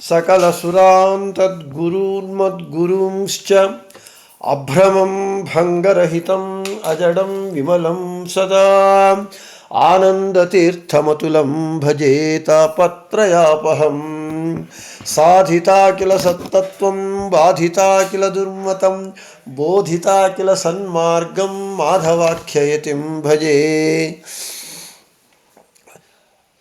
सकलसुरान् तद्गुरून्मद्गुरूंश्च अभ्रमं भङ्गरहितम् अजडं विमलं सदा। आनन्दतीर्थमतुलं भजेतापत्रयापहम् साधिता किल सत्तत्त्वं बाधिता किल दुर्मतं, बोधिता किल सन्मार्गं, माधवाख्ययतिं भजे।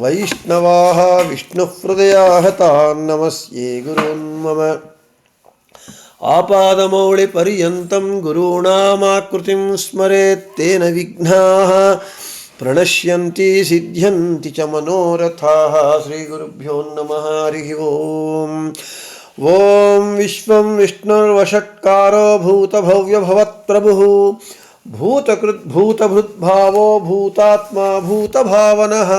वैष्णवाः विष्णुहृदयाः तान् नमस्ये गुरून् मम। आपादमौलिपर्यन्तं गुरूणामाकृतिं स्मरेत् तेन विघ्नाः। प्रणश्यन्ति, सिद्ध्यन्ति च मनोरथाः। श्रीगुरुभ्यो नमः, हरिः ओम्। ॐ विश्वं विष्णुर्वषट्कारो भूतभव्यभवत्प्रभुः ಭೂತಕೃದ್ಭೂತಭೃದ್ಭಾವೋ ಭೂತಾತ್ಮ ಭೂತಭಾವನಃ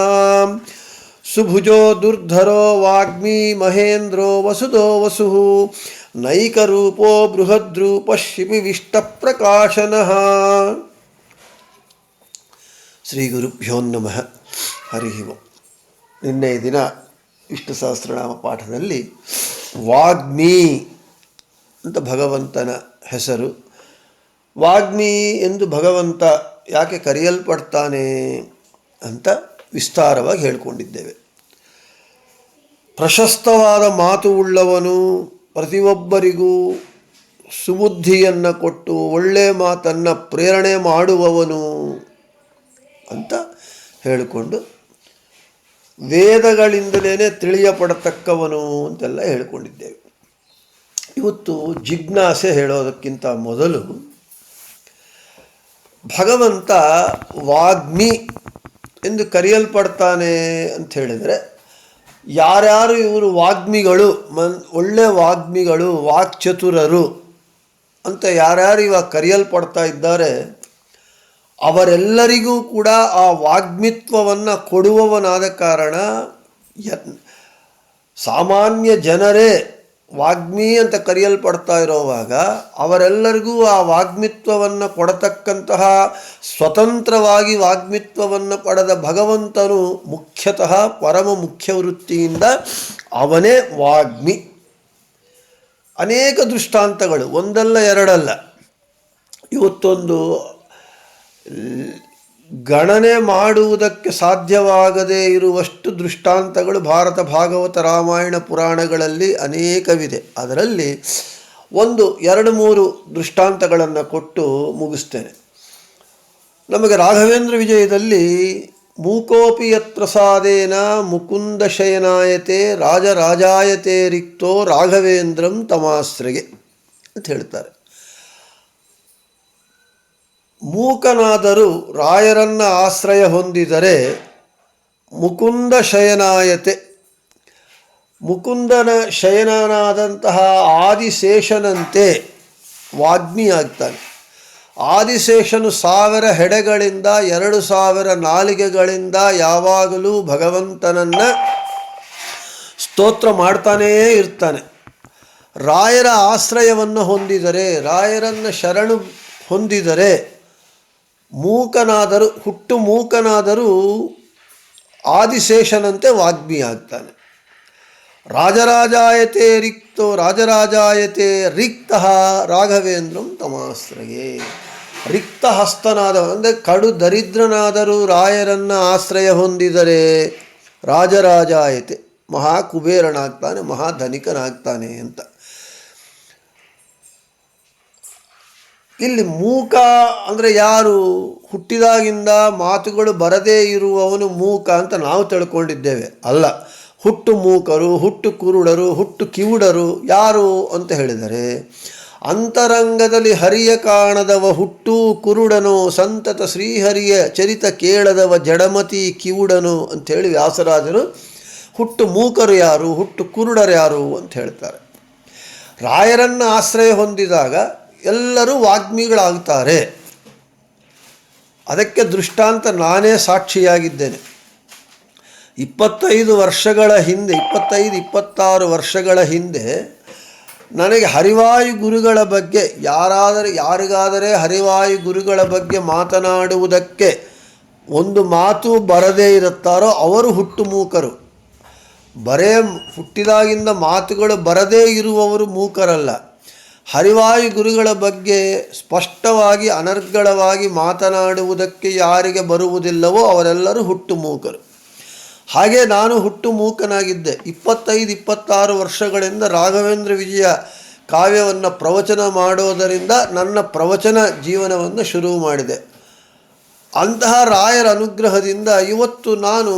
ಸುಭುಜೋ ದುರ್ಧರೋ ವಾಗ್ಮೀ ಮಹೇಂದ್ರೋ ವಸುಧೋ ವಸು ನೈಕರೂಪೋ ಬೃಹದ್ರೂಪಶಿಬಿವಿಷ್ಟಪ್ರಕಾಶನಃ ಶ್ರೀ ಗುರುಭ್ಯೋ ನಮಃ ಹರಿ ನಿನ್ನೆ ದಿನ ವಿಷ್ಣು ಸಹಸ್ರನಾಮ ಪಾಠದಲ್ಲಿ ವಾಗ್ಮೀ ಅಂತ ಭಗವಂತನ ಹೆಸರು ವಾಗ್ಮಿ ಎಂದು ಭಗವಂತ ಯಾಕೆ ಕರೆಯಲ್ಪಡ್ತಾನೆ ಅಂತ ವಿಸ್ತಾರವಾಗಿ ಹೇಳಿಕೊಂಡಿದ್ದೇವೆ. ಪ್ರಶಸ್ತವಾದ ಮಾತು ಉಳ್ಳವನು ಪ್ರತಿಯೊಬ್ಬರಿಗೂ ಸುಬುದ್ಧಿಯನ್ನು ಕೊಟ್ಟು ಒಳ್ಳೆಯ ಮಾತನ್ನು ಪ್ರೇರಣೆ ಮಾಡುವವನು ಅಂತ ಹೇಳಿಕೊಂಡು ವೇದಗಳಿಂದಲೇ ತಿಳಿಯಪಡತಕ್ಕವನು ಅಂತೆಲ್ಲ ಹೇಳಿಕೊಂಡಿದ್ದೇವೆ. ಇವತ್ತು ಜಿಜ್ಞಾಸೆ ಹೇಳೋದಕ್ಕಿಂತ ಮೊದಲು ಭಗವಂತ ವಾಗ್ಮಿ ಎಂದು ಕರೆಯಲ್ಪಡ್ತಾನೆ ಅಂತ ಹೇಳಿದರೆ, ಯಾರ್ಯಾರು ಇವರು ವಾಗ್ಮಿಗಳು, ಮನ್, ಒಳ್ಳೆ ವಾಗ್ಮಿಗಳು, ವಾಕ್ಚತುರರು ಅಂತ ಯಾರ್ಯಾರು ಇವಾಗ ಕರೆಯಲ್ಪಡ್ತಾ ಇದ್ದಾರೆ, ಅವರೆಲ್ಲರಿಗೂ ಕೂಡ ಆ ವಾಗ್ಮಿತ್ವವನ್ನು ಕೊಡುವವನಾದ ಕಾರಣ ಸಾಮಾನ್ಯ ಜನರೇ ವಾಗ್ಮಿ ಅಂತ ಕರೆಯಲ್ಪಡ್ತಾ ಇರೋವಾಗ ಅವರೆಲ್ಲರಿಗೂ ಆ ವಾಗ್ಮಿತ್ವವನ್ನು ಕೊಡತಕ್ಕಂತಹ ಸ್ವತಂತ್ರವಾಗಿ ವಾಗ್ಮಿತ್ವವನ್ನು ಪಡೆದ ಭಗವಂತನು ಮುಖ್ಯತಃ ಪರಮ ಮುಖ್ಯ ವೃತ್ತಿಯಿಂದ ಅವನೇ ವಾಗ್ಮಿ. ಅನೇಕ ದೃಷ್ಟಾಂತಗಳು, ಒಂದಲ್ಲ ಎರಡಲ್ಲ. ಇವತ್ತೊಂದು ಗಣನೆ ಮಾಡುವುದಕ್ಕೆ ಸಾಧ್ಯವಾಗದೇ ಇರುವಷ್ಟು ದೃಷ್ಟಾಂತಗಳು ಭಾರತ ಭಾಗವತ ರಾಮಾಯಣ ಪುರಾಣಗಳಲ್ಲಿ ಅನೇಕವಿದೆ. ಅದರಲ್ಲಿ ಒಂದು, ಎರಡು, ಮೂರು ದೃಷ್ಟಾಂತಗಳನ್ನು ಕೊಟ್ಟು ಮುಗಿಸ್ತೇನೆ. ನಮಗೆ ರಾಘವೇಂದ್ರ ವಿಜಯದಲ್ಲಿ ಮೂಕೋಪಿ ಯತ್ಪ್ರಸಾದೇನ ಮುಕುಂದ ಶಯನಾಯತೆ ರಾಜರಾಜಾಯತೆ ರಿಕ್ತೋ ರಾಘವೇಂದ್ರಂ ತಮಾಶ್ರಗೆ ಅಂತ ಹೇಳ್ತಾರೆ. ಮೂಕನಾದರೂ ರಾಯರನ್ನ ಆಶ್ರಯ ಹೊಂದಿದರೆ ಮುಕುಂದ ಶಯನಾಯತೆ. ಮುಕುಂದನ ಶಯನನಾದಂತಹ ಆದಿಶೇಷನಂತೆ ವಾಗ್ಮಿಯಾಗ್ತಾನೆ. ಆದಿಶೇಷನು ಸಾವಿರ ಹೆಡೆಗಳಿಂದ ಎರಡು ಸಾವಿರ ನಾಲಿಗೆಗಳಿಂದ ಯಾವಾಗಲೂ ಭಗವಂತನನ್ನು ಸ್ತೋತ್ರ ಮಾಡ್ತಾನೇ ಇರ್ತಾನೆ. ರಾಯರ ಆಶ್ರಯವನ್ನು ಹೊಂದಿದರೆ, ರಾಯರನ್ನು ಶರಣು ಹೊಂದಿದರೆ ಮೂಕನಾದರೂ, ಹುಟ್ಟು ಮೂಕನಾದರೂ ಆದಿಶೇಷನಂತೆ ವಾಗ್ಮಿ ಆಗ್ತಾನೆ. ರಾಜರಾಜಾಯತೆ ರಿಕ್ತೋ, ರಾಜರಾಜಾಯತೆ ರಿಕ್ತ ರಾಘವೇಂದ್ರಂ ತಮಾಶ್ರಯೇ. ರಿಕ್ತ ಹಸ್ತನಾದ ಅಂದರೆ ಕಡು ದರಿದ್ರನಾದರೂ ರಾಯರನ್ನು ಆಶ್ರಯ ಹೊಂದಿದರೆ ರಾಜರಾಜಾಯತೆ ಮಹಾ ಕುಬೇರನಾಗ್ತಾನೆ ಮಹಾಧನಿಕನಾಗ್ತಾನೆ ಅಂತ. ಇಲ್ಲಿ ಮೂಕ ಅಂದರೆ ಯಾರು ಹುಟ್ಟಿದಾಗಿಂದ ಮಾತುಗಳು ಬರದೇ ಇರುವವನು ಮೂಕ ಅಂತ ನಾವು ತಿಳ್ಕೊಂಡಿದ್ದೇವೆ. ಅಲ್ಲ, ಹುಟ್ಟು ಮೂಕರು, ಹುಟ್ಟು ಕುರುಡರು, ಹುಟ್ಟು ಕಿವುಡರು ಯಾರು ಅಂತ ಹೇಳಿದರೆ, ಅಂತರಂಗದಲ್ಲಿ ಹರಿಯ ಕಾಣದವ ಹುಟ್ಟು ಕುರುಡನು, ಸಂತತ ಶ್ರೀಹರಿಯ ಚರಿತ ಕೇಳದವ ಜಡಮತಿ ಕಿವುಡನು ಅಂಥೇಳಿ ವ್ಯಾಸರಾಜರು ಹುಟ್ಟು ಮೂಕರು ಯಾರು, ಹುಟ್ಟು ಕುರುಡರು ಯಾರು ಅಂತ ಹೇಳ್ತಾರೆ. ರಾಯರನ್ನು ಆಶ್ರಯ ಹೊಂದಿದಾಗ ಎಲ್ಲರೂ ವಾಗ್ಮಿಗಳಾಗ್ತಾರೆ. ಅದಕ್ಕೆ ದೃಷ್ಟಾಂತ ನಾನೇ ಸಾಕ್ಷಿಯಾಗಿದ್ದೇನೆ. ಇಪ್ಪತ್ತೈದು ವರ್ಷಗಳ ಹಿಂದೆ, ಇಪ್ಪತ್ತೈದು, ಇಪ್ಪತ್ತಾರು ವರ್ಷಗಳ ಹಿಂದೆ ನನಗೆ ಹರಿವಾಯು ಗುರುಗಳ ಬಗ್ಗೆ ಯಾರಾದರೆ, ಯಾರಿಗಾದರೆ ಹರಿವಾಯು ಗುರುಗಳ ಬಗ್ಗೆ ಮಾತನಾಡುವುದಕ್ಕೆ ಒಂದು ಮಾತು ಬರದೇ ಇರುತ್ತಾರೋ ಅವರು ಹುಟ್ಟು ಮೂಕರು ಬರೇ, ಹುಟ್ಟಿದಾಗಿಂದ ಮಾತುಗಳು ಬರದೇ ಇರುವವರು ಮೂಕರಲ್ಲ. ಹರಿವಾಯು ಗುರುಗಳ ಬಗ್ಗೆ ಸ್ಪಷ್ಟವಾಗಿ, ಅನರ್ಗಳವಾಗಿ ಮಾತನಾಡುವುದಕ್ಕೆ ಯಾರಿಗೆ ಬರುವುದಿಲ್ಲವೋ ಅವರೆಲ್ಲರೂ ಹುಟ್ಟು ಮೂಕರು ಹಾಗೆ ನಾನು ಹುಟ್ಟು ಮೂಕನಾಗಿದ್ದೆ ಇಪ್ಪತ್ತೈದು, ಇಪ್ಪತ್ತಾರು ವರ್ಷಗಳಿಂದ ರಾಘವೇಂದ್ರ ವಿಜಯ ಕಾವ್ಯವನ್ನು ಪ್ರವಚನ ಮಾಡುವುದರಿಂದ ನನ್ನ ಪ್ರವಚನ ಜೀವನವನ್ನು ಶುರು ಮಾಡಿದೆ ಅಂತಹ ರಾಯರ ಅನುಗ್ರಹದಿಂದ ಇವತ್ತು ನಾನು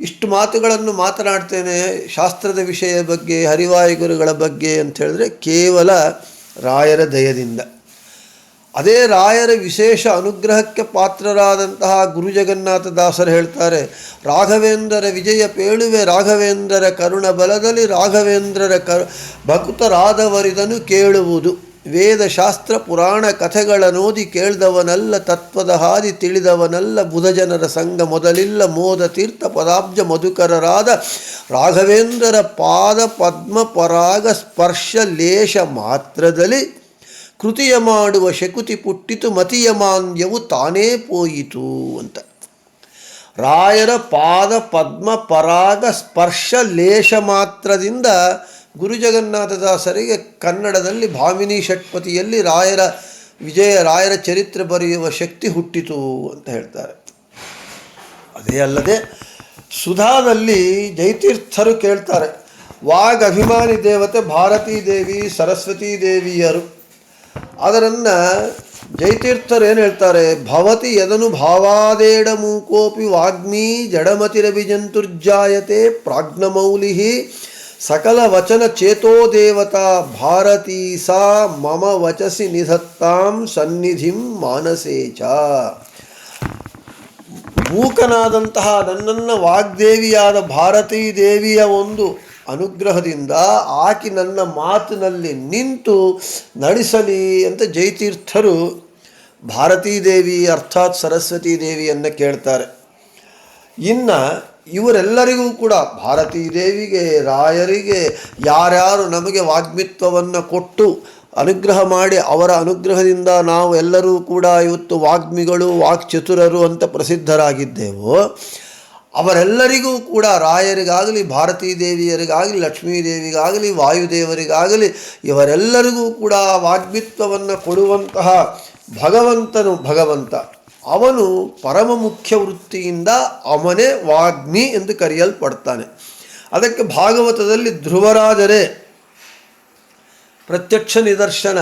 ಇಷ್ಟು ಮಾತುಗಳನ್ನು ಮಾತನಾಡ್ತೇನೆ ಶಾಸ್ತ್ರದ ವಿಷಯ ಬಗ್ಗೆ, ಹರಿವಾಯು ಗುರುಗಳ ಬಗ್ಗೆ ಅಂತ ಹೇಳಿದ್ರೆ ಕೇವಲ ರಾಯರ ದಯದಿಂದ. ಅದೇ ರಾಯರ ವಿಶೇಷ ಅನುಗ್ರಹಕ್ಕೆ ಪಾತ್ರರಾದಂತಹ ಗುರು ಜಗನ್ನಾಥ ದಾಸರು ಹೇಳ್ತಾರೆ ರಾಘವೇಂದ್ರರ ವಿಜಯ ಪೇಳುವೆ ರಾಘವೇಂದ್ರರ ಕರುಣ ಬಲದಲ್ಲಿ ರಾಘವೇಂದ್ರರ ಕ ಭಕ್ತರಾದವರಿದನು ಕೇಳುವುದು. ವೇದಶಾಸ್ತ್ರ ಪುರಾಣ ಕಥೆಗಳ ನೋದಿ ಕೇಳ್ದವನಲ್ಲ ತತ್ವದ ಹಾದಿ ತಿಳಿದವನಲ್ಲ ಬುಧಜನರ ಸಂಘ ಮೊದಲಿಲ್ಲ ಮೋದ ತೀರ್ಥ ಪದಾಬ್ಜ ಮಧುಕರರಾದ ರಾಘವೇಂದ್ರರ ಪಾದ ಪದ್ಮ ಪರಾಗ ಸ್ಪರ್ಶ ಲೇಷ ಮಾತ್ರದಲ್ಲಿ ಕೃತಿಯ ಮಾಡುವ ಶಕುತಿ ಪುಟ್ಟಿತು ಮತಿಯ ಮಾಂದ್ಯವು ತಾನೇ ಪೋಯಿತು ಅಂತ. ರಾಯರ ಪಾದ ಪದ್ಮ ಪರಾಗ ಸ್ಪರ್ಶ ಲೇಷ ಮಾತ್ರದಿಂದ ಗುರು ಜಗನ್ನಾಥದಾಸರಿಗೆ ಕನ್ನಡದಲ್ಲಿ ಭಾಮಿನಿ ಷಟ್ಪತಿಯಲ್ಲಿ ರಾಯರ ವಿಜಯ, ರಾಯರ ಚರಿತ್ರೆ ಬರೆಯುವ ಶಕ್ತಿ ಹುಟ್ಟಿತು ಅಂತ ಹೇಳ್ತಾರೆ. ಅದೇ ಅಲ್ಲದೆ ಸುಧಾದಲ್ಲಿ ಜೈತೀರ್ಥರು ಕೇಳ್ತಾರೆ, ವಾಗ್ ಅಭಿಮಾನಿ ದೇವತೆ ಭಾರತೀ ದೇವಿ, ಸರಸ್ವತೀ ದೇವಿಯರು. ಅದರನ್ನು ಜೈತೀರ್ಥರು ಏನು ಹೇಳ್ತಾರೆ, ಭವತಿ ಯದನು ಭಾವಾದೇಡ ಮೂಕೋಪಿ ವಾಗ್ಮೀ ಜಡಮತಿರಭಿಜಂತುರ್ಜಾಯತೆ ಪ್ರಾಜ್ಞಮೌಲಿ ಸಕಲ ವಚನ ಚೇತೋ ದೇವತಾ ಭಾರತೀ ಸಾ ಮಮ ವಚಸಿ ನಿಧತ್ತಾಂ ಸನ್ನಿಧಿಂ ಮಾನಸೇ ಚ. ಮೂಕನಾದಂತಹ ನನ್ನನ್ನು ವಾಗ್ದೇವಿಯಾದ ಭಾರತೀ ದೇವಿಯ ಒಂದು ಅನುಗ್ರಹದಿಂದ ಆಕಿ ನನ್ನ ಮಾತಿನಲ್ಲಿ ನಿಂತು ನಡೆಸಲಿ ಅಂತ ಜೈತೀರ್ಥರು ಭಾರತೀ ದೇವಿ ಅರ್ಥಾತ್ ಸರಸ್ವತೀ ದೇವಿಯನ್ನು ಕೇಳ್ತಾರೆ. ಇನ್ನು ಇವರೆಲ್ಲರಿಗೂ ಕೂಡ ಭಾರತೀ ದೇವಿಗೆ, ರಾಯರಿಗೆ, ಯಾರ್ಯಾರು ನಮಗೆ ವಾಗ್ಮಿತ್ವವನ್ನು ಕೊಟ್ಟು ಅನುಗ್ರಹ ಮಾಡಿ ಅವರ ಅನುಗ್ರಹದಿಂದ ನಾವು ಎಲ್ಲರೂ ಕೂಡ ಇವತ್ತು ವಾಗ್ಮಿಗಳು, ವಾಕ್ಚತುರರು ಅಂತ ಪ್ರಸಿದ್ಧರಾಗಿದ್ದೆವು, ಅವರೆಲ್ಲರಿಗೂ ಕೂಡ ರಾಯರಿಗಾಗಲಿ, ಭಾರತೀ ದೇವಿಯರಿಗಾಗಲಿ, ಲಕ್ಷ್ಮೀ ದೇವಿಗಾಗಲಿ, ವಾಯುದೇವರಿಗಾಗಲಿ, ಇವರೆಲ್ಲರಿಗೂ ಕೂಡ ವಾಗ್ಮಿತ್ವವನ್ನು ಕೊಡುವಂತಹ ಭಗವಂತನು ಭಗವಂತ. ಅವನು ಪರಮ ಮುಖ್ಯ ವೃತ್ತಿಯಿಂದ ಅವನೇ ವಾಗ್ಮಿ ಎಂದು ಕರೆಯಲ್ಪಡ್ತಾನೆ. ಅದಕ್ಕೆ ಭಾಗವತದಲ್ಲಿ ಧ್ರುವರಾಜರೇ ಪ್ರತ್ಯಕ್ಷ ನಿದರ್ಶನ.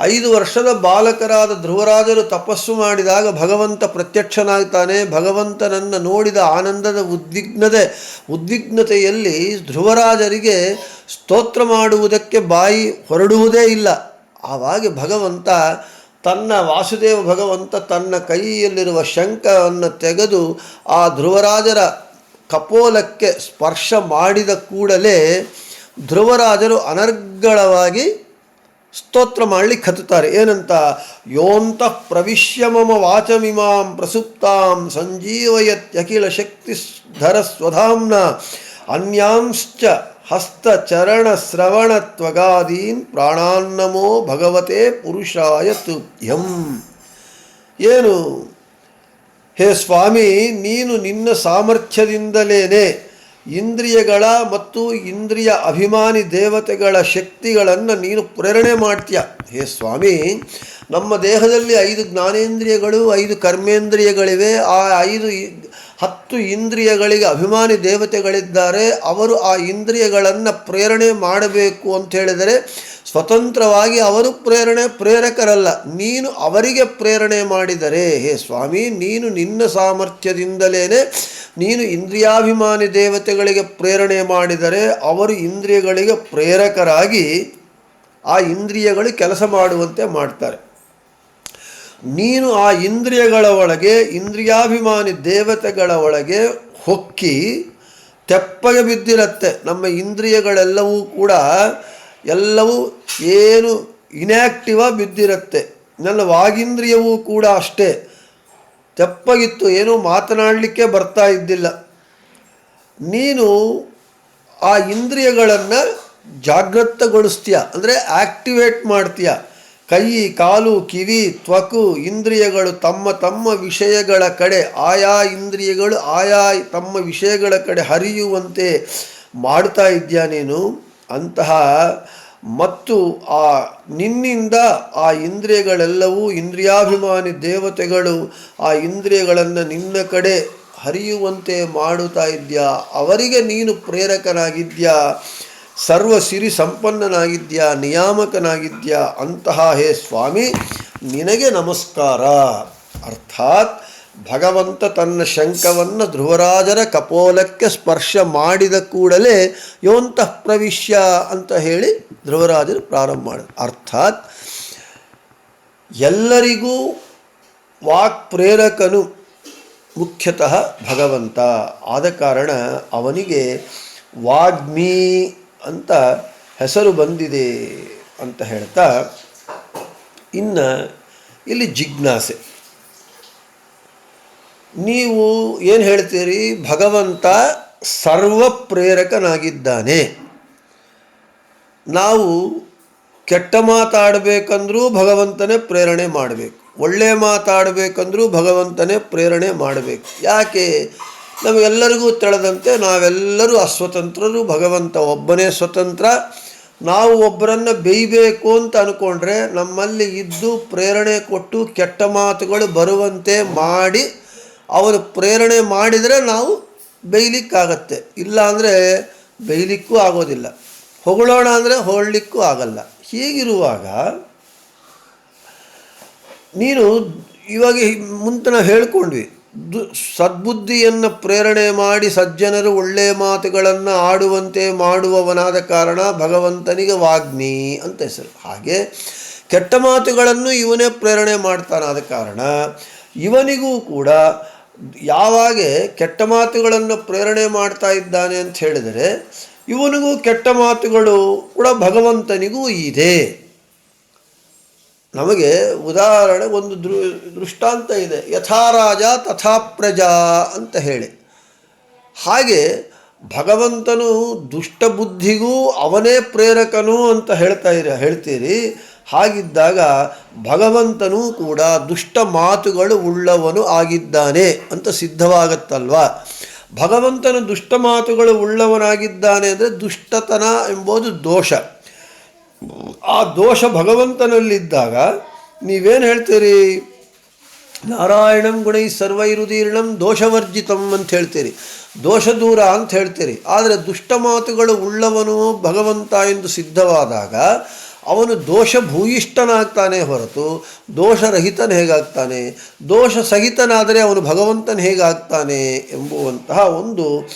ಐದು ವರ್ಷದ ಬಾಲಕರಾದ ಧ್ರುವರಾಜರು ತಪಸ್ಸು ಮಾಡಿದಾಗ ಭಗವಂತ ಪ್ರತ್ಯಕ್ಷನಾಗ್ತಾನೆ. ಭಗವಂತನನ್ನು ನೋಡಿದ ಆನಂದದ ಉದ್ವಿಗ್ನತೆ, ಉದ್ವಿಗ್ನತೆಯಲ್ಲಿ ಧ್ರುವರಾಜರಿಗೆ ಸ್ತೋತ್ರ ಮಾಡುವುದಕ್ಕೆ ಬಾಯಿ ಹೊರಡುವುದೇ ಇಲ್ಲ. ಆವಾಗ ಭಗವಂತ ತನ್ನ ವಾಸುದೇವ ಭಗವಂತ ತನ್ನ ಕೈಯಲ್ಲಿರುವ ಶಂಖವನ್ನು ತೆಗೆದು ಆ ಧ್ರುವರಾಜರ ಕಪೋಲಕ್ಕೆ ಸ್ಪರ್ಶ ಮಾಡಿದ ಕೂಡಲೇ ಧ್ರುವರಾಜರು ಅನರ್ಗಳವಾಗಿ ಸ್ತೋತ್ರ ಮಾಡಲಿಕ್ಕೆ ಹತ್ತುತ್ತಾರೆ ಏನಂತ? ಯೋಂತ ಪ್ರವಿಶ್ಯ ಮಮ ವಾಚಮಿಮಾಂ ಪ್ರಸುಪ್ತಾಂ ಸಂಜೀವಯತ್ಯಖಿಲ ಶಕ್ತಿಧರ ಸ್ವಧಾಂನ ಅನ್ಯಾಂಶ್ಚ ಹಸ್ತಚರಣ ಶ್ರವಣ ತ್ವಗಾದೀನ್ ಪ್ರಾಣಾನ್ನಮೋ ಭಗವತೆ ಪುರುಷಾಯ ತುಭ್ಯಂ. ಏನು? ಹೇ ಸ್ವಾಮಿ, ನೀನು ನಿನ್ನ ಸಾಮರ್ಥ್ಯದಿಂದಲೇ ಇಂದ್ರಿಯಗಳ ಮತ್ತು ಇಂದ್ರಿಯ ಅಭಿಮಾನಿ ದೇವತೆಗಳ ಶಕ್ತಿಗಳನ್ನು ನೀನು ಪ್ರೇರಣೆ ಮಾಡ್ತೀಯ. ಹೇ ಸ್ವಾಮಿ, ನಮ್ಮ ದೇಹದಲ್ಲಿ ಐದು ಜ್ಞಾನೇಂದ್ರಿಯಗಳು, ಐದು ಕರ್ಮೇಂದ್ರಿಯಗಳಿವೆ. ಆ ಐದು ಹತ್ತು ಇಂದ್ರಿಯಗಳಿಗೆ ಅಭಿಮಾನಿ ದೇವತೆಗಳಿದ್ದಾರೆ, ಅವರು ಆ ಇಂದ್ರಿಯಗಳನ್ನು ಪ್ರೇರಣೆ ಮಾಡಬೇಕು ಅಂತ ಹೇಳಿದರೆ ಸ್ವತಂತ್ರವಾಗಿ ಅವರು ಪ್ರೇರಣೆ, ಪ್ರೇರಕರಲ್ಲ. ನೀನು ಅವರಿಗೆ ಪ್ರೇರಣೆ ಮಾಡಿದರೆ, ಹೇ ಸ್ವಾಮಿ, ನೀನು ನಿನ್ನ ಸಾಮರ್ಥ್ಯದಿಂದಲೇ ನೀನು ಇಂದ್ರಿಯಾಭಿಮಾನಿ ದೇವತೆಗಳಿಗೆ ಪ್ರೇರಣೆ ಮಾಡಿದರೆ, ಅವರು ಇಂದ್ರಿಯಗಳಿಗೆ ಪ್ರೇರಕರಾಗಿ ಆ ಇಂದ್ರಿಯಗಳು ಕೆಲಸ ಮಾಡುವಂತೆ ಮಾಡ್ತಾರೆ. ನೀನು ಆ ಇಂದ್ರಿಯಗಳ ಒಳಗೆ, ಇಂದ್ರಿಯಾಭಿಮಾನಿ ದೇವತೆಗಳ ಒಳಗೆ ಹೊಕ್ಕಿ ತೆಪ್ಪಗೆ ಬಿದ್ದಿರತ್ತೆ. ನಮ್ಮ ಇಂದ್ರಿಯಗಳೆಲ್ಲವೂ ಕೂಡ ಎಲ್ಲವೂ ಏನು ಇನ್ಯಾಕ್ಟಿವ ಬಿದ್ದಿರತ್ತೆ. ನನ್ನ ವಾಗಿಂದ್ರಿಯವೂ ಕೂಡ ಅಷ್ಟೇ. ತೆಪ್ಪಗಿತ್ತು, ಏನೂ ಮಾತನಾಡಲಿಕ್ಕೆ ಬರ್ತಾ ಇದ್ದಿಲ್ಲ. ನೀನು ಆ ಇಂದ್ರಿಯಗಳನ್ನು ಜಾಗೃತಗೊಳಿಸ್ತೀಯ ಅಂದರೆ ಆಕ್ಟಿವೇಟ್ ಮಾಡ್ತೀಯ. ಕೈ, ಕಾಲು, ಕಿವಿ, ತ್ವಕು, ಇಂದ್ರಿಯಗಳು ತಮ್ಮ ತಮ್ಮ ವಿಷಯಗಳ ಕಡೆ, ಆಯಾ ಇಂದ್ರಿಯಗಳು ಆಯಾ ತಮ್ಮ ವಿಷಯಗಳ ಕಡೆ ಹರಿಯುವಂತೆ ಮಾಡ್ತಾ ಇದೆಯಾ ನೀನು? ಅಂತಹ ಮತ್ತು ಆ ನಿನ್ನಿಂದ ಆ ಇಂದ್ರಿಯಗಳೆಲ್ಲವೂ ಇಂದ್ರಿಯಾಭಿಮಾನಿ ದೇವತೆಗಳು ಆ ಇಂದ್ರಿಯಗಳನ್ನು ನಿನ್ನ ಕಡೆ ಹರಿಯುವಂತೆ ಮಾಡುತ್ತಾ ಇದ್ಯಾ? ಅವರಿಗೆ ನೀನು ಪ್ರೇರಕನಾಗಿದ್ಯಾ? ಸರ್ವ ಸಿರಿ ಸಂಪನ್ನನಾಗಿದ್ಯಾ, ನಿಯಾಮಕನಾಗಿದ್ಯಾ, ಅಂತಹ ಹೇ ಸ್ವಾಮಿ, ನಿನಗೆ ನಮಸ್ಕಾರ. ಅರ್ಥಾತ್ ಭಗವಂತ ತನ್ನ ಶಂಖವನ್ನು ಧ್ರುವರಾಜರ ಕಪೋಲಕ್ಕೆ ಸ್ಪರ್ಶ ಮಾಡಿದ ಕೂಡಲೇ ಯೋಂತಃ ಪ್ರವಿಶ್ಯ ಅಂತ ಹೇಳಿ ಧ್ರುವರಾಜರು ಪ್ರಾರಂಭ ಮಾಡಿ. ಅರ್ಥಾತ್ ಎಲ್ಲರಿಗೂ ವಾಕ್ ಪ್ರೇರಕನು ಮುಖ್ಯತಃ ಭಗವಂತ. ಆದ ಕಾರಣ ಅವನಿಗೆ ವಾಗ್ಮಿ ಅಂತ ಹೆಸರು ಬಂದಿದೆ ಅಂತ ಹೇಳ್ತಾ, ಇನ್ನು ಇಲ್ಲಿ ಜಿಜ್ಞಾಸೆ. ನೀವು ಏನು ಹೇಳ್ತೀರಿ? ಭಗವಂತ ಸರ್ವ ಪ್ರೇರಕನಾಗಿದ್ದಾನೆ ನಾವು ಕೆಟ್ಟ ಮಾತಾಡಬೇಕಂದ್ರೂ ಭಗವಂತನೇ ಪ್ರೇರಣೆ ಮಾಡಬೇಕು. ಒಳ್ಳೆ ಮಾತಾಡಬೇಕಂದ್ರೂ ಭಗವಂತನೇ ಪ್ರೇರಣೆ ಮಾಡಬೇಕು. ಯಾಕೆ? ನಮಗೆಲ್ಲರಿಗೂ ತಿಳಿದಂತೆ ನಾವೆಲ್ಲರೂ ಅಸ್ವತಂತ್ರರು, ಭಗವಂತ ಒಬ್ಬನೇ ಸ್ವತಂತ್ರ. ನಾವು ಒಬ್ಬರನ್ನು ಬೇಯಬೇಕು ಅಂತ ಅಂದ್ಕೊಂಡ್ರೆ ನಮ್ಮಲ್ಲಿ ಇದ್ದು ಪ್ರೇರಣೆ ಕೊಟ್ಟು ಕೆಟ್ಟ ಮಾತುಗಳು ಬರುವಂತೆ ಮಾಡಿ, ಅವರು ಪ್ರೇರಣೆ ಮಾಡಿದರೆ ನಾವು ಬೇಯಲಿಕ್ಕಾಗತ್ತೆ. ಇಲ್ಲ ಅಂದರೆ ಬೇಯಲಿಕ್ಕೂ ಆಗೋದಿಲ್ಲ. ಹೊಗಳೋಣ ಅಂದರೆ ಹೊಗಳಲಿಕ್ಕೂ ಆಗಲ್ಲ. ಹೀಗಿರುವಾಗ ನೀನು ಇವಾಗ ಮುಂತನ ಹೇಳ್ಕೊಂಡ್ವಿ ಸದ್ಬುದ್ಧಿಯನ್ನು ಪ್ರೇರಣೆ ಮಾಡಿ ಸಜ್ಜನರು ಒಳ್ಳೆಯ ಮಾತುಗಳನ್ನು ಆಡುವಂತೆ ಮಾಡುವವನಾದ ಕಾರಣ ಭಗವಂತನಿಗೆ ವಾಗ್ನಿ ಅಂತ ಹೆಸರು. ಹಾಗೆ ಕೆಟ್ಟ ಮಾತುಗಳನ್ನು ಇವನೇ ಪ್ರೇರಣೆ ಮಾಡ್ತಾನಾದ ಕಾರಣ ಇವನಿಗೂ ಕೂಡ ಯಾವಾಗ ಕೆಟ್ಟ ಮಾತುಗಳನ್ನು ಪ್ರೇರಣೆ ಮಾಡ್ತಾ ಇದ್ದಾನೆ ಅಂತ ಹೇಳಿದರೆ ಇವನಿಗೂ ಕೆಟ್ಟ ಮಾತುಗಳು ಕೂಡ ಭಗವಂತನಿಗೂ ಇದೆ. ನಮಗೆ ಉದಾಹರಣೆ ಒಂದು ದೃ, ದೃಷ್ಟಾಂತ ಇದೆ. ಯಥಾ ರಾಜ ತಥಾ ಪ್ರಜಾ ಅಂತ ಹೇಳಿ. ಹಾಗೆ ಭಗವಂತನು ದುಷ್ಟ ಬುದ್ಧಿಗೂ ಅವನೇ ಪ್ರೇರಕನು ಅಂತ ಹೇಳ್ತಾ ಇರ, ಹೇಳ್ತೀರಿ. ಹಾಗಿದ್ದಾಗ ಭಗವಂತನೂ ಕೂಡ ದುಷ್ಟ ಮಾತುಗಳು ಉಳ್ಳವನು ಆಗಿದ್ದಾನೆ ಅಂತ ಸಿದ್ಧವಾಗತ್ತಲ್ವಾ? ಭಗವಂತನು ದುಷ್ಟ ಮಾತುಗಳು ಉಳ್ಳವನಾಗಿದ್ದಾನೆ ಅಂದರೆ ದುಷ್ಟತನ ಎಂಬುದು ದೋಷ. ಆ ದೋಷ ಭಗವಂತನಲ್ಲಿದ್ದಾಗ ನೀವೇನು ಹೇಳ್ತೀರಿ? ನಾರಾಯಣಂ ಗುಣೈ ಸರ್ವೈರುದೀರ್ಣಂ ದೋಷವರ್ಜಿತಂ ಅಂತ ಹೇಳ್ತೀರಿ. ದೋಷ ದೂರ ಅಂತ ಹೇಳ್ತೀರಿ. ಆದರೆ ದುಷ್ಟ ಮಾತುಗಳು ಉಳ್ಳವನು ಭಗವಂತ ಎಂದು ಸಿದ್ಧವಾದಾಗ ಅವನು ದೋಷ ಭೂಯಿಷ್ಠನಾಗ್ತಾನೆ ಹೊರತು ದೋಷರಹಿತನ ಹೇಗಾಗ್ತಾನೆ? ದೋಷ ಸಹಿತನಾದರೆ ಅವನು ಭಗವಂತನ ಹೇಗಾಗ್ತಾನೆ ಎಂಬುವಂತಹ ಒಂದು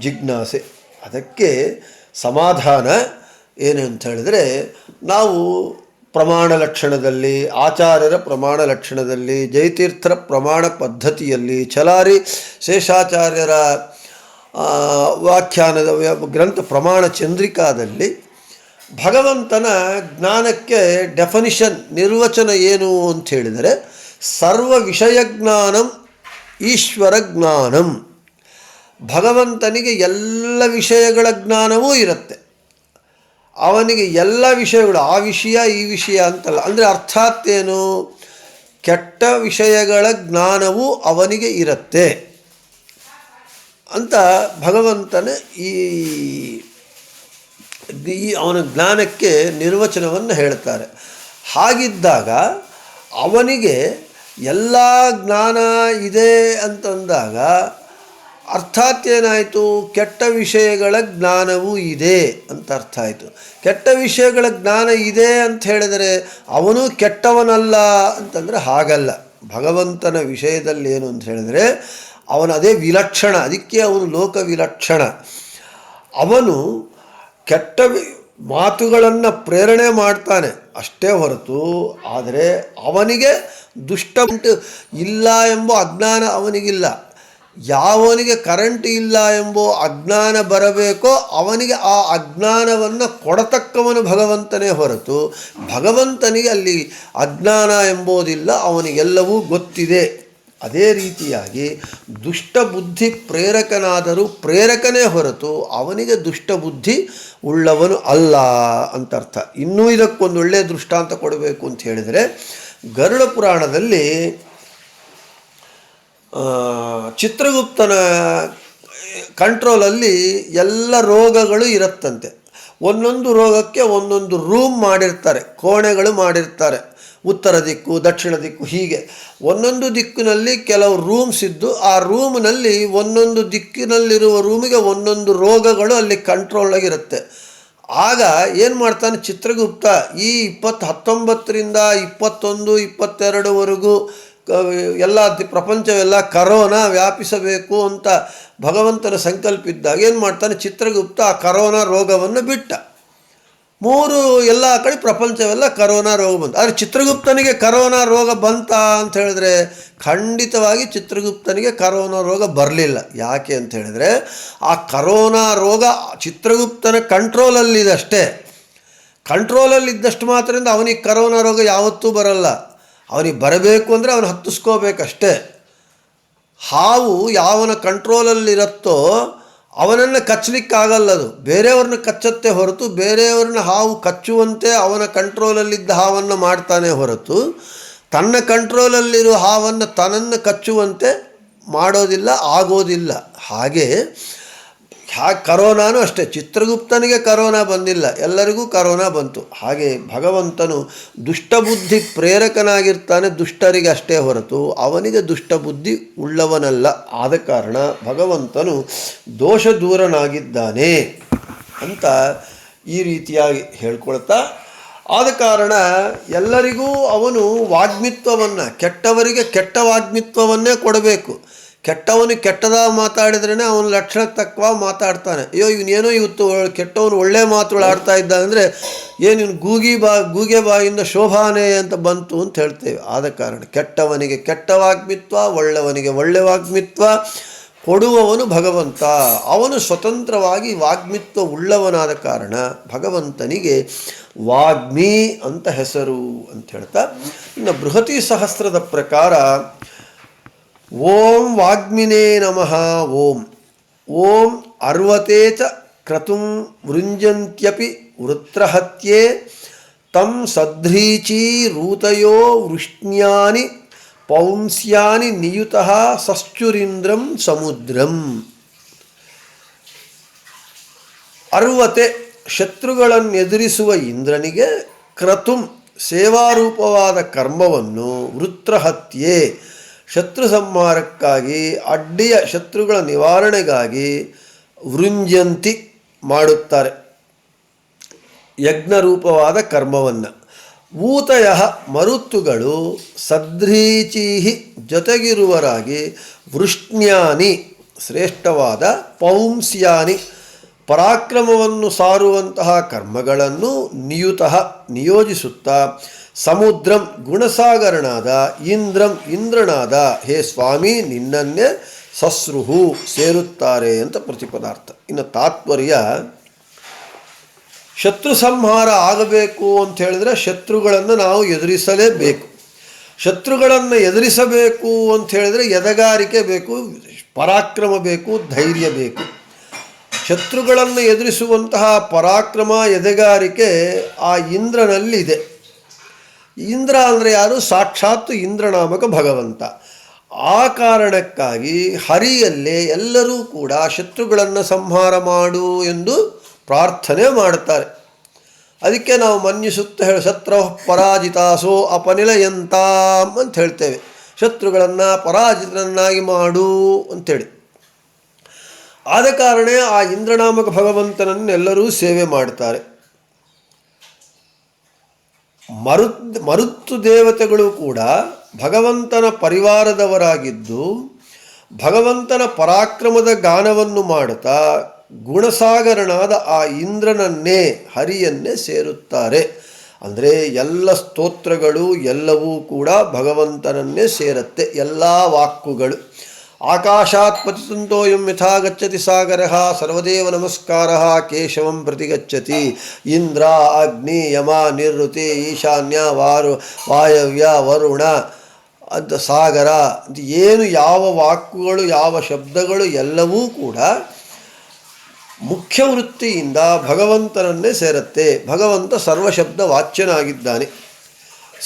ಜಿಜ್ಞಾಸೆ. ಅದಕ್ಕೆ ಸಮಾಧಾನ ಏನು ಅಂತ ಹೇಳಿದರೆ ನಾವು ಪ್ರಮಾಣ ಲಕ್ಷಣದಲ್ಲಿ, ಆಚಾರ್ಯರ ಪ್ರಮಾಣ ಲಕ್ಷಣದಲ್ಲಿ, ಜಯತೀರ್ಥರ ಪ್ರಮಾಣ ಪದ್ಧತಿಯಲ್ಲಿ, ಚಲಾರಿ ಶೇಷಾಚಾರ್ಯರ ವ್ಯಾಖ್ಯಾನದ ಗ್ರಂಥ ಪ್ರಮಾಣ ಚಂದ್ರಿಕಾದಲ್ಲಿ, ಭಗವಂತನ ಜ್ಞಾನಕ್ಕೆ ಡೆಫನಿಷನ್, ನಿರ್ವಚನ ಏನು ಅಂತ ಹೇಳಿದರೆ ಸರ್ವ ವಿಷಯ ಜ್ಞಾನಂ, ಈಶ್ವರ ಜ್ಞಾನಂ. ಭಗವಂತನಿಗೆ ಎಲ್ಲ ವಿಷಯಗಳ ಜ್ಞಾನವೂ ಇರುತ್ತೆ. ಅವನಿಗೆ ಎಲ್ಲ ವಿಷಯಗಳು ಆ ವಿಷಯ, ಈ ವಿಷಯ ಅಂತಲ್ಲ. ಅಂದರೆ ಅರ್ಥಾತ್ ಏನು? ಕೆಟ್ಟ ವಿಷಯಗಳ ಜ್ಞಾನವೂ ಅವನಿಗೆ ಇರುತ್ತೆ ಅಂತ ಭಗವಂತನ ಈ ಅವನ ಜ್ಞಾನಕ್ಕೆ ನಿರ್ವಚನವನ್ನು ಹೇಳ್ತಾರೆ. ಹಾಗಿದ್ದಾಗ ಅವನಿಗೆ ಎಲ್ಲ ಜ್ಞಾನ ಇದೆ ಅಂತಂದಾಗ ಅರ್ಥಾತ್ ಏನಾಯಿತು? ಕೆಟ್ಟ ವಿಷಯಗಳ ಜ್ಞಾನವೂ ಇದೆ ಅಂತ ಅರ್ಥ ಆಯಿತು. ಕೆಟ್ಟ ವಿಷಯಗಳ ಜ್ಞಾನ ಇದೆ ಅಂತ ಹೇಳಿದರೆ ಅವನು ಕೆಟ್ಟವನಲ್ಲ ಅಂತಂದರೆ ಹಾಗಲ್ಲ. ಭಗವಂತನ ವಿಷಯದಲ್ಲಿ ಏನು ಅಂತ ಹೇಳಿದರೆ ಅವನ ಅದೇ ವಿಲಕ್ಷಣ, ಅದಕ್ಕೆ ಅವನು ಲೋಕ ವಿಲಕ್ಷಣ. ಅವನು ಕೆಟ್ಟ ಮಾತುಗಳನ್ನು ಪ್ರೇರಣೆ ಮಾಡ್ತಾನೆ ಅಷ್ಟೇ ಹೊರತು, ಆದರೆ ಅವನಿಗೆ ದುಷ್ಟ ಇಲ್ಲ ಎಂಬ ಅಜ್ಞಾನ ಅವನಿಗಿಲ್ಲ. ಯಾವನಿಗೆ ಕರೆಂಟ್ ಇಲ್ಲ ಎಂಬೋ ಅಜ್ಞಾನ ಬರಬೇಕೋ ಅವನಿಗೆ ಆ ಅಜ್ಞಾನವನ್ನು ಕೊಡತಕ್ಕವನು ಭಗವಂತನೇ ಹೊರತು ಭಗವಂತನಿಗೆ ಅಲ್ಲಿ ಅಜ್ಞಾನ ಎಂಬುದಿಲ್ಲ, ಅವನಿಗೆಲ್ಲವೂ ಗೊತ್ತಿದೆ. ಅದೇ ರೀತಿಯಾಗಿ ದುಷ್ಟ ಬುದ್ಧಿ ಪ್ರೇರಕನಾದರೂ ಪ್ರೇರಕನೇ ಹೊರತು ಅವನಿಗೆ ದುಷ್ಟ ಬುದ್ಧಿ ಉಳ್ಳವನು ಅಲ್ಲ ಅಂತ ಅರ್ಥ ಇನ್ನೂ ಇದಕ್ಕೊಂದು ಒಳ್ಳೆಯ ದೃಷ್ಟಾಂತ ಕೊಡಬೇಕು ಅಂತ ಹೇಳಿದರೆ ಗರುಡ ಪುರಾಣದಲ್ಲಿ ಚಿತ್ರಗುಪ್ತನ ಕಂಟ್ರೋಲಲ್ಲಿ ಎಲ್ಲ ರೋಗಗಳು ಇರುತ್ತಂತೆ. ಒಂದೊಂದು ರೋಗಕ್ಕೆ ಒಂದೊಂದು ರೂಮ್ ಮಾಡಿರ್ತಾರೆ, ಕೋಣೆಗಳು ಮಾಡಿರ್ತಾರೆ. ಉತ್ತರ ದಿಕ್ಕು, ದಕ್ಷಿಣ ದಿಕ್ಕು ಹೀಗೆ. ಒಂದೊಂದು ದಿಕ್ಕಿನಲ್ಲಿ ಕೆಲವು ರೂಮ್ಸ್ ಇದ್ದು ಆ ರೂಮ್ನಲ್ಲಿ ಒಂದೊಂದು ದಿಕ್ಕಿನಲ್ಲಿರುವ ರೂಮಿಗೆ ಒಂದೊಂದು ರೋಗಗಳು ಅಲ್ಲಿ ಕಂಟ್ರೋಲಾಗಿರುತ್ತೆ ಆಗ ಏನು ಮಾಡ್ತಾನೆ ಚಿತ್ರಗುಪ್ತ, ಈ ಇಪ್ಪತ್ತು ಹತ್ತೊಂಬತ್ತರಿಂದ ಇಪ್ಪತ್ತೊಂದು, ಇಪ್ಪತ್ತೆರಡುವರೆಗೂ ಎಲ್ಲ ಪ್ರಪಂಚವೆಲ್ಲ ಕರೋನಾ ವ್ಯಾಪಿಸಬೇಕು ಅಂತ ಭಗವಂತನ ಸಂಕಲ್ಪ ಇದ್ದಾಗ ಏನು ಮಾಡ್ತಾನೆ? ಚಿತ್ರಗುಪ್ತ ಆ ಕರೋನಾ ರೋಗವನ್ನು ಬಿಟ್ಟ. ಮೂರು ಎಲ್ಲ ಕಡೆ ಪ್ರಪಂಚವೆಲ್ಲ ಕರೋನಾ ರೋಗ ಬಂತು. ಆದರೆ ಚಿತ್ರಗುಪ್ತನಿಗೆ ಕರೋನಾ ರೋಗ ಬಂತ ಅಂತ ಹೇಳಿದ್ರೆ ಖಂಡಿತವಾಗಿ ಚಿತ್ರಗುಪ್ತನಿಗೆ ಕರೋನಾ ರೋಗ ಬರಲಿಲ್ಲ. ಯಾಕೆ ಅಂತ ಹೇಳಿದ್ರೆ ಆ ಕರೋನಾ ರೋಗ ಚಿತ್ರಗುಪ್ತನ ಕಂಟ್ರೋಲಲ್ಲಿದೆ ಅಷ್ಟೇ. ಕಂಟ್ರೋಲಲ್ಲಿದ್ದಷ್ಟು ಮಾತ್ರದಿಂದ ಅವನಿಗೆ ಕರೋನಾ ರೋಗ ಯಾವತ್ತೂ ಬರಲ್ಲ. ಅವನಿಗೆ ಬರಬೇಕು ಅಂದರೆ ಅವನು ಹತ್ತಿಸ್ಕೋಬೇಕಷ್ಟೇ. ಹಾವು ಯಾವನ ಕಂಟ್ರೋಲಲ್ಲಿರುತ್ತೋ ಅವನನ್ನು ಕಚ್ಚಲಿಕ್ಕಾಗಲ್ಲ ಅದು. ಬೇರೆಯವ್ರನ್ನ ಕಚ್ಚತ್ತೆ ಹೊರತು ಬೇರೆಯವ್ರನ್ನ ಹಾವು ಕಚ್ಚುವಂತೆ ಅವನ ಕಂಟ್ರೋಲಲ್ಲಿದ್ದ ಹಾವನ್ನು ಮಾಡ್ತಾನೆ ಹೊರತು ತನ್ನ ಕಂಟ್ರೋಲಲ್ಲಿರುವ ಹಾವನ್ನು ತನ್ನನ್ನು ಕಚ್ಚುವಂತೆ ಮಾಡೋದಿಲ್ಲ, ಆಗೋದಿಲ್ಲ. ಹಾಗೆ ಹಾಗೆ ಕರೋನಾನು ಅಷ್ಟೇ. ಚಿತ್ರಗುಪ್ತನಿಗೆ ಕರೋನಾ ಬಂದಿಲ್ಲ. ಎಲ್ಲರಿಗೂ ಕರೋನಾ ಬಂತು. ಹಾಗೆ ಭಗವಂತನು ದುಷ್ಟಬುದ್ಧಿ ಪ್ರೇರಕನಾಗಿರ್ತಾನೆ ದುಷ್ಟರಿಗೆ ಅಷ್ಟೇ ಹೊರತು ಅವನಿಗೆ ದುಷ್ಟಬುದ್ಧಿ ಉಳ್ಳವನಲ್ಲ. ಆದ ಕಾರಣ ಭಗವಂತನು ದೋಷ ದೂರನಾಗಿದ್ದಾನೆ ಅಂತ ಈ ರೀತಿಯಾಗಿ ಹೇಳ್ಕೊಳ್ತಾ, ಆದ ಕಾರಣ ಎಲ್ಲರಿಗೂ ಅವನು ವಾಗ್ಮಿತ್ವವನ್ನು, ಕೆಟ್ಟವರಿಗೆ ಕೆಟ್ಟ ವಾಗ್ಮಿತ್ವವನ್ನೇ ಕೊಡಬೇಕು. ಕೆಟ್ಟವನು ಕೆಟ್ಟದ ಮಾತಾಡಿದ್ರೇ ಅವನ ಲಕ್ಷಣಕ್ಕೆ ತಕ್ಕ ಮಾತಾಡ್ತಾನೆ. ಅಯ್ಯೋ ಇವನೇನೋ ಇವತ್ತು ಕೆಟ್ಟವನು ಒಳ್ಳೆ ಮಾತುಗಳು ಆಡ್ತಾ ಇದ್ದ ಅಂದರೆ ಏನು ಇವ್ನು ಗೂಗಿ ಬಾ, ಗೂಗೆ ಬಾಯಿಂದ ಶೋಭಾನೆ ಅಂತ ಬಂತು ಅಂತ ಹೇಳ್ತೇವೆ. ಆದ ಕಾರಣ ಕೆಟ್ಟವನಿಗೆ ಕೆಟ್ಟ ವಾಗ್ಮಿತ್ವ ಒಳ್ಳೆಯವನಿಗೆ ಒಳ್ಳೆ ವಾಗ್ಮಿತ್ವ ಕೊಡುವವನು ಭಗವಂತ. ಅವನು ಸ್ವತಂತ್ರವಾಗಿ ವಾಗ್ಮಿತ್ವ ಉಳ್ಳವನಾದ ಕಾರಣ ಭಗವಂತನಿಗೆ ವಾಗ್ಮಿ ಅಂತ ಹೆಸರು ಅಂತ ಹೇಳ್ತಾ, ಇನ್ನು ಬೃಹತಿ ಸಹಸ್ರದ ಪ್ರಕಾರ ಓಂ ವಾಗ್ಮಿನೇ ನಮಃ. ಓಂ. ಓಂ ಅರ್ವತೆ ಚ ಕ್ರತುಂ ವೃಂಜಂತ್ಯಪಿ ವೃತ್ರಹತ್ಯೆ. ತಂ ಸಧ್ರೀಚೀರೂತಯೋ ವೃಷ್ಣ್ಯಾನಿ ಪೌಂಸ್ಯಾನಿ ನಿಯುತಃ ಸಶ್ಚುರಿಂದ್ರಂ ಸಮುದ್ರಂ. ಅರ್ವತೆ ಶತ್ರುಗಳನ್ನೆದುರಿಸುವ ಇಂದ್ರನಿಗೆ ಕ್ರತುಂ ಸೇವಾರೂಪವಾದ ಕರ್ಮವನ್ನು ವೃತ್ರಹತ್ಯೆ. ಶತ್ರು ಸಂಹಾರಕ್ಕಾಗಿ, ಅಡ್ಡಿಯ ಶತ್ರುಗಳ ನಿವಾರಣೆಗಾಗಿ ವೃಂಜಂತಿ ಮಾಡುತ್ತಾರೆ. ಯಜ್ಞರೂಪವಾದ ಕರ್ಮವನ್ನು. ಊತಯ ಮರುತ್ತುಗಳು ಸದ್ರೀಚೀಹಿ ಜೊತೆಗಿರುವರಾಗಿ ವೃಷ್ಣ್ಯಾನಿ, ಶ್ರೇಷ್ಠವಾದ ಪೌಂಸ್ಯಾನಿ, ಪರಾಕ್ರಮವನ್ನು ಸಾರುವಂತಹ ಕರ್ಮಗಳನ್ನು ನಿಯುತಃ ನಿಯೋಜಿಸುತ್ತಾ ಸಮುದ್ರಂ ಗುಣಸಾಗರನಾದ, ಇಂದ್ರಂ ಇಂದ್ರನಾದ, ಹೇ ಸ್ವಾಮಿ, ನಿನ್ನನ್ನೇ ಸಸ್ರುಹು ಸೇರುತ್ತಾರೆ ಅಂತ ಪ್ರತಿಪದಾರ್ಥ. ಇನ್ನು ತಾತ್ಪರ್ಯ, ಶತ್ರು ಸಂಹಾರ ಆಗಬೇಕು ಅಂತ ಹೇಳಿದ್ರೆ ಶತ್ರುಗಳನ್ನು ನಾವು ಎದುರಿಸಲೇಬೇಕು. ಶತ್ರುಗಳನ್ನು ಎದುರಿಸಬೇಕು ಅಂತ ಹೇಳಿದ್ರೆ ಎದೆಗಾರಿಕೆ ಬೇಕು, ಪರಾಕ್ರಮ ಬೇಕು, ಧೈರ್ಯ ಬೇಕು. ಶತ್ರುಗಳನ್ನು ಎದುರಿಸುವಂತಹ ಪರಾಕ್ರಮ, ಎದೆಗಾರಿಕೆ ಆ ಇಂದ್ರನಲ್ಲಿದೆ. ಇಂದ್ರ ಅಂದರೆ ಯಾರು? ಸಾಕ್ಷಾತ್ ಇಂದ್ರನಾಮಕ ಭಗವಂತ. ಆ ಕಾರಣಕ್ಕಾಗಿ ಹರಿಯಲ್ಲೇ ಎಲ್ಲರೂ ಕೂಡ ಶತ್ರುಗಳನ್ನು ಸಂಹಾರ ಮಾಡು ಎಂದು ಪ್ರಾರ್ಥನೆ ಮಾಡುತ್ತಾರೆ. ಅದಕ್ಕೆ ನಾವು ಮನ್ಯಿಸುತ್ತ ಹೇಳಿ ಶತ್ರು ಪರಾಜಿತಾಸೋ ಅಪನಿಲಯಂತ ಅಂತ ಹೇಳ್ತೇವೆ. ಶತ್ರುಗಳನ್ನು ಪರಾಜಿತನನ್ನಾಗಿ ಮಾಡು ಅಂಥೇಳಿ ಆದ ಕಾರಣ ಆ ಇಂದ್ರನಾಮಕ ಭಗವಂತನನ್ನೆಲ್ಲರೂ ಸೇವೆ ಮಾಡ್ತಾರೆ ಮರುತ್, ಮರುತ್ತು ದೇವತೆಗಳು ಕೂಡ ಭಗವಂತನ ಪರಿವಾರದವರಾಗಿದ್ದು ಭಗವಂತನ ಪರಾಕ್ರಮದ ಗಾನವನ್ನು ಮಾಡುತ್ತಾ ಗುಣಸಾಗರನಾದ ಆ ಇಂದ್ರನನ್ನೇ ಹರಿಯನ್ನೇ ಸೇರುತ್ತಾರೆ. ಅಂದರೆ ಎಲ್ಲ ಸ್ತೋತ್ರಗಳು ಎಲ್ಲವೂ ಕೂಡ ಭಗವಂತನನ್ನೇ ಸೇರುತ್ತೆ. ಎಲ್ಲ ವಾಕ್ಕುಗಳು. ಆಕಾಶಾತ್ ಪತಿತುಂತೋಯಂ ಯಥಾ ಗಚ್ಚತಿ ಸಾಗರ ಸರ್ವದೇವ ನಮಸ್ಕಾರ ಕೇಶವಂ ಪ್ರತಿಗಚ್ಚತಿ ಇಂದ್ರ ಅಗ್ನಿ ಯಮ ನಿವೃತ್ತಿ ಈಶಾನ್ಯ ವಾರು ವಾಯವ್ಯ ವರುಣ ಅಂತ ಸಾಗರ ಅಂತ ಏನು ಯಾವ ವಾಕ್ಗಳು, ಯಾವ ಶಬ್ದಗಳು ಎಲ್ಲವೂ ಕೂಡ ಮುಖ್ಯ ವೃತ್ತಿಯಿಂದ ಭಗವಂತನನ್ನೇ ಸೇರುತ್ತೆ. ಭಗವಂತ ಸರ್ವಶಬ್ದ ವಾಚ್ಯನಾಗಿದ್ದಾನೆ.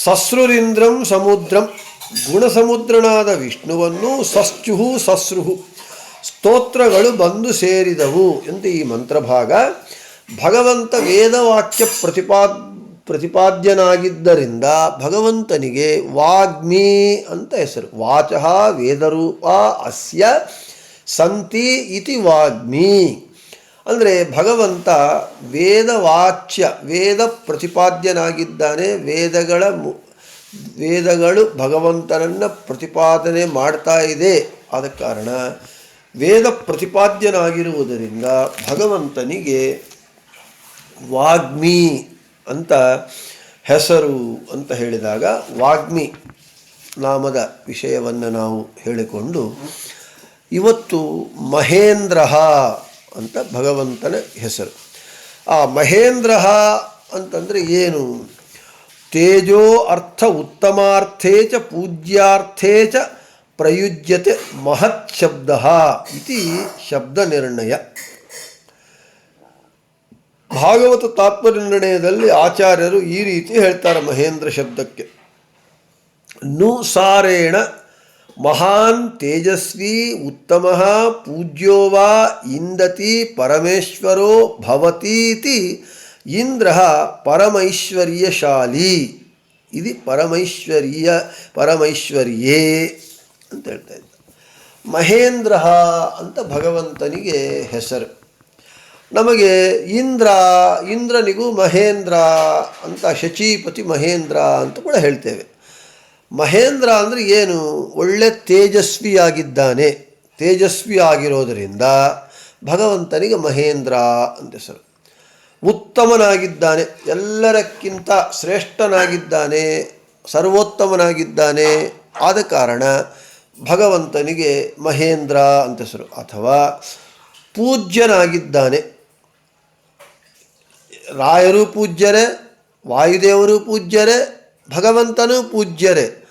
ಸಸ್ರುರಿಂದ್ರಂ ಸಮುದ್ರಂ ಗುಣಸಮುದ್ರನಾದ ವಿಷ್ಣುವನ್ನು ಸಸ್ಚುಹು ಸಸ್ರುಹು ಸ್ತೋತ್ರಗಳು ಬಂದು ಸೇರಿದವು ಎಂದು ಈ ಮಂತ್ರಭಾಗ. ಭಗವಂತ ವೇದವಾಕ್ಯ ಪ್ರತಿಪಾ ಪ್ರತಿಪಾದ್ಯನಾಗಿದ್ದರಿಂದ ಭಗವಂತನಿಗೆ ವಾಗ್ಮಿ ಅಂತ ಹೆಸರು. ವಾಚಃ ವೇದರೂಪ ಅಸ್ಯ ಸಂತಿ ಇತಿ ವಾಗ್ಮಿ. ಅಂದರೆ ಭಗವಂತ ವೇದವಾಚ್ಯ, ವೇದ ಪ್ರತಿಪಾದ್ಯನಾಗಿದ್ದಾನೆ, ವೇದಗಳ ವೇದಗಳು ಭಗವಂತನನ್ನು ಪ್ರತಿಪಾದನೆ ಮಾಡ್ತಾ ಇದೆ. ಆದ ಕಾರಣ ವೇದ ಪ್ರತಿಪಾದ್ಯನಾಗಿರುವುದರಿಂದ ಭಗವಂತನಿಗೆ ವಾಗ್ಮಿ ಅಂತ ಹೆಸರು ಅಂತ ಹೇಳಿದಾಗ ವಾಗ್ಮಿ ನಾಮದ ವಿಷಯವನ್ನು ನಾವು ಹೇಳಿಕೊಂಡು ಇವತ್ತು ಮಹೇಂದ್ರ ಅಂತ ಭಗವಂತನ ಹೆಸರು. ಆ ಮಹೇಂದ್ರ ಅಂತಂದರೆ ಏನು? ತೇಜೋ ಅರ್ಥ ಉತ್ತಮಾರ್ಥೇ ಚ ಪೂಜ್ಯಾರ್ಥೇ ಚ ಪ್ರಯುಜ್ಯತೆ ಮಹತ್ ಶಬ್ದ ಇತಿ ಶಬ್ದ ನಿರ್ಣಯ ಭಾಗವತ ತಾತ್ಪರ್ಯ ಆಚಾರ್ಯರು ಈ ರೀತಿ ಹೇಳ್ತಾರೆ ಮಹೇಂದ್ರ ಶಬ್ದಕ್ಕೆ. ನುಸಾರೇಣ ಮಹಾನ್ ತೇಜಸ್ವಿ ಉತ್ತಮ ಪೂಜ್ಯೋ ವಾ ಇಂದತಿ ಪರಮೇಶ್ವರೋ ಭವತೀತಿ ಇಂದ್ರ ಪರಮೈಶ್ವರ್ಯಶಾಲಿ. ಇದು ಪರಮೈಶ್ವರ್ಯ, ಪರಮೈಶ್ವರ್ಯೇ ಅಂತ ಹೇಳ್ತಾ ಇದ್ದ. ಮಹೇಂದ್ರ ಅಂತ ಭಗವಂತನಿಗೆ ಹೆಸರು. ನಮಗೆ ಇಂದ್ರ, ಇಂದ್ರನಿಗೂ ಮಹೇಂದ್ರ ಅಂತ ಶಚೀಪತಿ ಮಹೇಂದ್ರ ಅಂತ ಕೂಡ ಹೇಳ್ತೇವೆ. ಮಹೇಂದ್ರ ಅಂದರೆ ಏನು? ಒಳ್ಳೆ ತೇಜಸ್ವಿಯಾಗಿದ್ದಾನೆ. ತೇಜಸ್ವಿ ಆಗಿರೋದರಿಂದ ಭಗವಂತನಿಗೆ ಮಹೇಂದ್ರ ಅಂತ ಹೆಸರು. ಉತ್ತಮನಾಗಿದ್ದಾನೆ, ಎಲ್ಲರಕ್ಕಿಂತ ಶ್ರೇಷ್ಠನಾಗಿದ್ದಾನೆ, ಸರ್ವೋತ್ತಮನಾಗಿದ್ದಾನೆ ಆದ ಕಾರಣ ಭಗವಂತನಿಗೆ ಮಹೇಂದ್ರ ಅಂತ ಹೆಸರು, ಅಥವಾ ಪೂಜ್ಯನಾಗಿದ್ದಾನೆ. ರಾಯರು ಪೂಜ್ಯರೇ, ವಾಯುದೇವರು ಪೂಜ್ಯರೇ, ಭಗವಂತನೂ ಪೂಜ್ಯರೇ.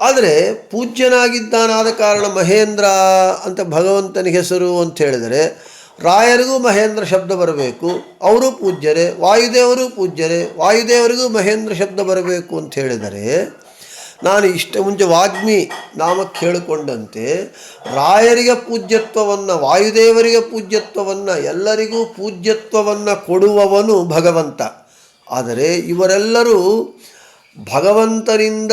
ಆದರೆ ಪೂಜ್ಯನಾಗಿದ್ದಾನಾದ ಕಾರಣ ಮಹೇಂದ್ರ ಅಂತ ಭಗವಂತನಿಗೆ ಹೆಸರು ಅಂತ ಹೇಳಿದರೆ ರಾಯರಿಗೂ ಮಹೇಂದ್ರ ಶಬ್ದ ಬರಬೇಕು, ಅವರು ಪೂಜ್ಯರೇ, ವಾಯುದೇವರು ಪೂಜ್ಯರೇ, ವಾಯುದೇವರಿಗೂ ಮಹೇಂದ್ರ ಶಬ್ದ ಬರಬೇಕು ಅಂತ ಹೇಳಿದರೆ, ನಾನು ಇಷ್ಟ ಮುಂಚೆ ವಾಗ್ಮಿ ನಾಮಕ್ಕೆ ಹೇಳಿಕೊಂಡಂತೆ ರಾಯರಿಗೆ ಪೂಜ್ಯತ್ವವನ್ನು, ವಾಯುದೇವರಿಗೆ ಪೂಜ್ಯತ್ವವನ್ನು, ಎಲ್ಲರಿಗೂ ಪೂಜ್ಯತ್ವವನ್ನು ಕೊಡುವವನು ಭಗವಂತ. ಆದರೆ ಇವರೆಲ್ಲರೂ ಭಗವಂತನಿಂದ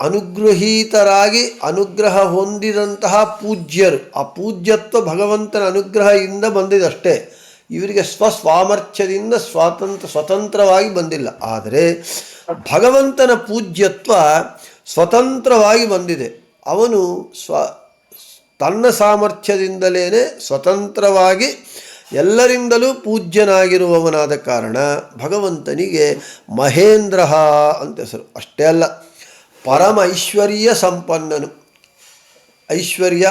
ಅನುಗ್ರಹೀತರಾಗಿ ಅನುಗ್ರಹ ಹೊಂದಿದಂತಹ ಪೂಜ್ಯರು. ಆ ಪೂಜ್ಯತ್ವ ಭಗವಂತನ ಅನುಗ್ರಹದಿಂದ ಬಂದಿದಷ್ಟೇ. ಇವರಿಗೆ ಸ್ವಸ್ವಾಮರ್ಥ್ಯದಿಂದ ಸ್ವಾತಂತ್ರ, ಸ್ವತಂತ್ರವಾಗಿ ಬಂದಿಲ್ಲ. ಆದರೆ ಭಗವಂತನ ಪೂಜ್ಯತ್ವ ಸ್ವತಂತ್ರವಾಗಿ ಬಂದಿದೆ. ಅವನು ಸ್ವ, ತನ್ನ ಸಾಮರ್ಥ್ಯದಿಂದಲೇ ಸ್ವತಂತ್ರವಾಗಿ ಎಲ್ಲರಿಂದಲೂ ಪೂಜ್ಯನಾಗಿರುವವನಾದ ಕಾರಣ ಭಗವಂತನಿಗೆ ಮಹೇಂದ್ರ ಅಂತ ಹೆಸರು. ಅಷ್ಟೇ ಅಲ್ಲ ಪರಮ ಐಶ್ವರ್ಯ ಸಂಪನ್ನನು. ಐಶ್ವರ್ಯ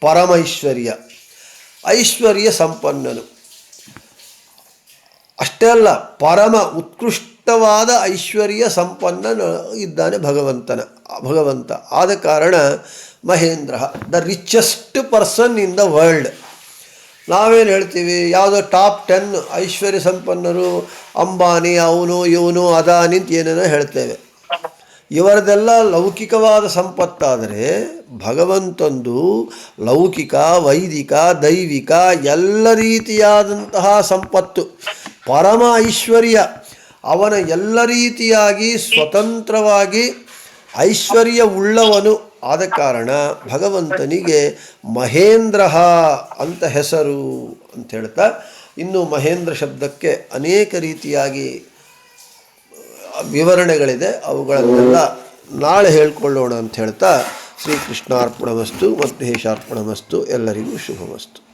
ಪರಮೈಶ್ವರ್ಯ ಐಶ್ವರ್ಯ. ಸಂಪನ್ನನು. ಅಷ್ಟೇ ಅಲ್ಲ, ಪರಮ ಉತ್ಕೃಷ್ಟವಾದ ಐಶ್ವರ್ಯ ಸಂಪನ್ನ ಇದ್ದಾನೆ ಭಗವಂತನ, ಭಗವಂತ. ಆದ ಕಾರಣ Mahendra, the richest person in the world ನಾವೇನು ಹೇಳ್ತೀವಿ? ಯಾವುದೋ ಟಾಪ್ ಟೆನ್ ಐಶ್ವರ್ಯ ಸಂಪನ್ನರು, ಅಂಬಾನಿ, ಅವನು, ಇವನು, ಅದಾನಿ ಅಂತ ಏನೇನೋ ಹೇಳ್ತೇವೆ. ಇವರದೆಲ್ಲ ಲೌಕಿಕವಾದ ಸಂಪತ್ತಾದರೆ ಭಗವಂತಂದು ಲೌಕಿಕ, ವೈದಿಕ, ದೈವಿಕ ಎಲ್ಲ ರೀತಿಯಾದಂತಹ ಸಂಪತ್ತು. ಪರಮ ಐಶ್ವರ್ಯ. ಅವನ ಎಲ್ಲ ರೀತಿಯಾಗಿ ಸ್ವತಂತ್ರವಾಗಿ ಐಶ್ವರ್ಯ ಉಳ್ಳವನು ಆದ ಕಾರಣ ಭಗವಂತನಿಗೆ ಮಹೇಂದ್ರ ಅಂತ ಹೆಸರು ಅಂತ ಹೇಳ್ತಾ, ಇನ್ನು ಮಹೇಂದ್ರ ಶಬ್ದಕ್ಕೆ ಅನೇಕ ರೀತಿಯಾಗಿ ವಿವರಣೆಗಳಿದೆ ಅವುಗಳನ್ನೆಲ್ಲ ನಾಳೆ ಹೇಳ್ಕೊಳ್ಳೋಣ ಅಂತ ಹೇಳ್ತಾ ಶ್ರೀಕೃಷ್ಣಾರ್ಪಣಮಸ್ತು ಮತ್ತು ಹೇಷಾರ್ಪಣಮಸ್ತು ಎಲ್ಲರಿಗೂ ಶುಭಮಸ್ತು.